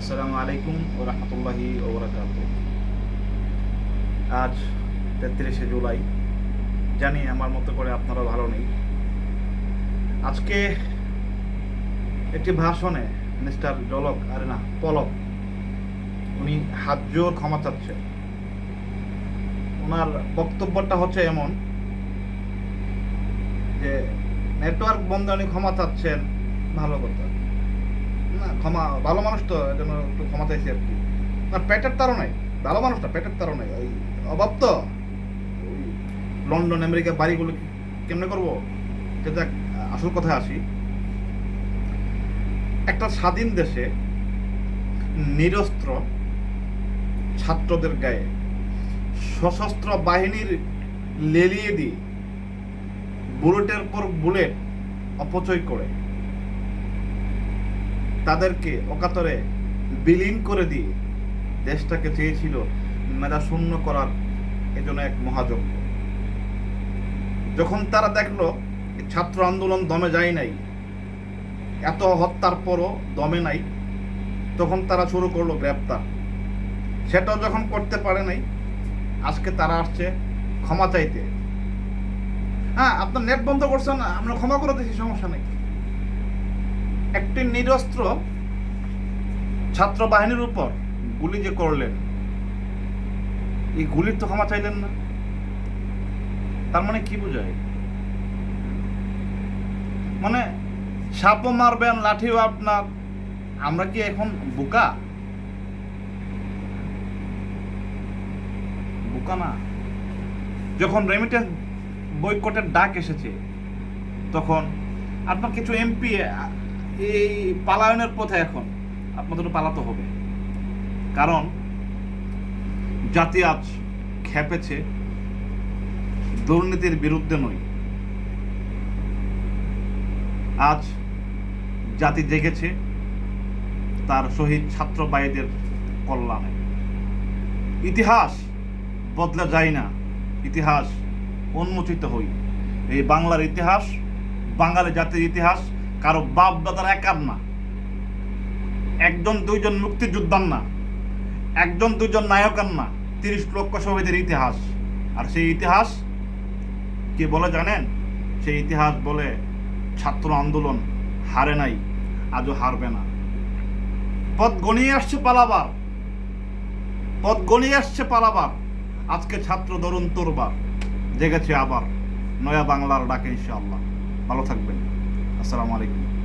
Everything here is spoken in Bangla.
আসসালামু আলাইকুম ও রহমতুল্লাহি আজ তেত্রিশে জুলাই। জানি আমার মতো করে আপনারা ভালো নেই। আজকে একটি ভাষণে মিস্টার জলক, আরে না, পলক, উনি হাত জোর ক্ষমা চাচ্ছেন ওনার বক্তব্যটা হচ্ছে এমন যে, নেটওয়ার্ক বন্ধ, উনি ক্ষমা চাচ্ছেন, ভালো কথা। না, ক্ষমা, ভালো মানুষ তো, এজন্য একটু ক্ষমা চাইছি আর কি। না, পেটের তারও নাই, ভালো মানুষটা পেটের তারও নাই। ওই অভাব তো? লন্ডন, আমেরিকা, বাড়িগুলো কেমনে করব? যে দেখ আসল কথায় আসি। একটা স্বাধীন দেশে নিরস্ত্র ছাত্রদের গায়ে সশস্ত্র বাহিনীর লেলিয়ে দিয়ে বুলেটের পর বুলেট অপচয় করে। তাদেরকে অকাতরে বিলীন করে দিয়ে দেশটাকে চেয়েছিল মেধা শূন্য করার এজন্য এক মহাযজ্ঞ। যখন তারা দেখল ছাত্র আন্দোলন দমে যায় নাই, এত হত্যার পরও দমে নাই, তখন তারা শুরু করল গ্রেপ্তার। সেটাও যখন করতে পারে নাই, আজকে তারা আসছে ক্ষমা চাইতে। হ্যাঁ আপনার নেট বন্ধ করছেন, আমরা ক্ষমা করে দিচ্ছি সমস্যা নেই। একটি নিরস্ত্র ছাত্র বাহিনীর উপর গুলি যে করলেন, এই গুলির তো ক্ষমা চাইলেন না। তার মানে কি বোঝায়? মানে সাপও মারবেন লাঠিও আপনার, আমরা কি এখন বোকা? বোকা না। যখন রেমিটেন্স বৈকটের ডাক এসেছে, তখন আপনার কিছু এমপি এই পালায়নের পথে এখন আপনাদের পালাতে হবে। কারণ জাতি আজ খেপেছে, দুর্নীতির বিরুদ্ধে নয়। আজ জাতি জেগেছে তার শহীদ ছাত্র ভাইদের কল্যাণে। ইতিহাস বদলা যায় না, ইতিহাস উন্মোচিত হই এই বাংলার ইতিহাস, বাঙালি জাতির ইতিহাস কারও বাপ দাদার একার না। একজন দুইজন মুক্তিযোদ্ধার না। একজন দুইজন নায়কের না। তিরিশ লক্ষ শহীদের ইতিহাস। আর সেই ইতিহাস কে বলে জানেন? সেই ইতিহাস বলে ছাত্র আন্দোলন হারে নাই, আজও হারবে না। পথ গণিয়ে আসছে পালাবার। পথ গণিয়ে আসছে পালাবার। আজকে ছাত্র দরুন তোরবার। জেগেছে আবার। নয়া বাংলার ডাকে ইনশাআল্লাহ। ভালো থাকবেন। আসসালামু আলাইকুম।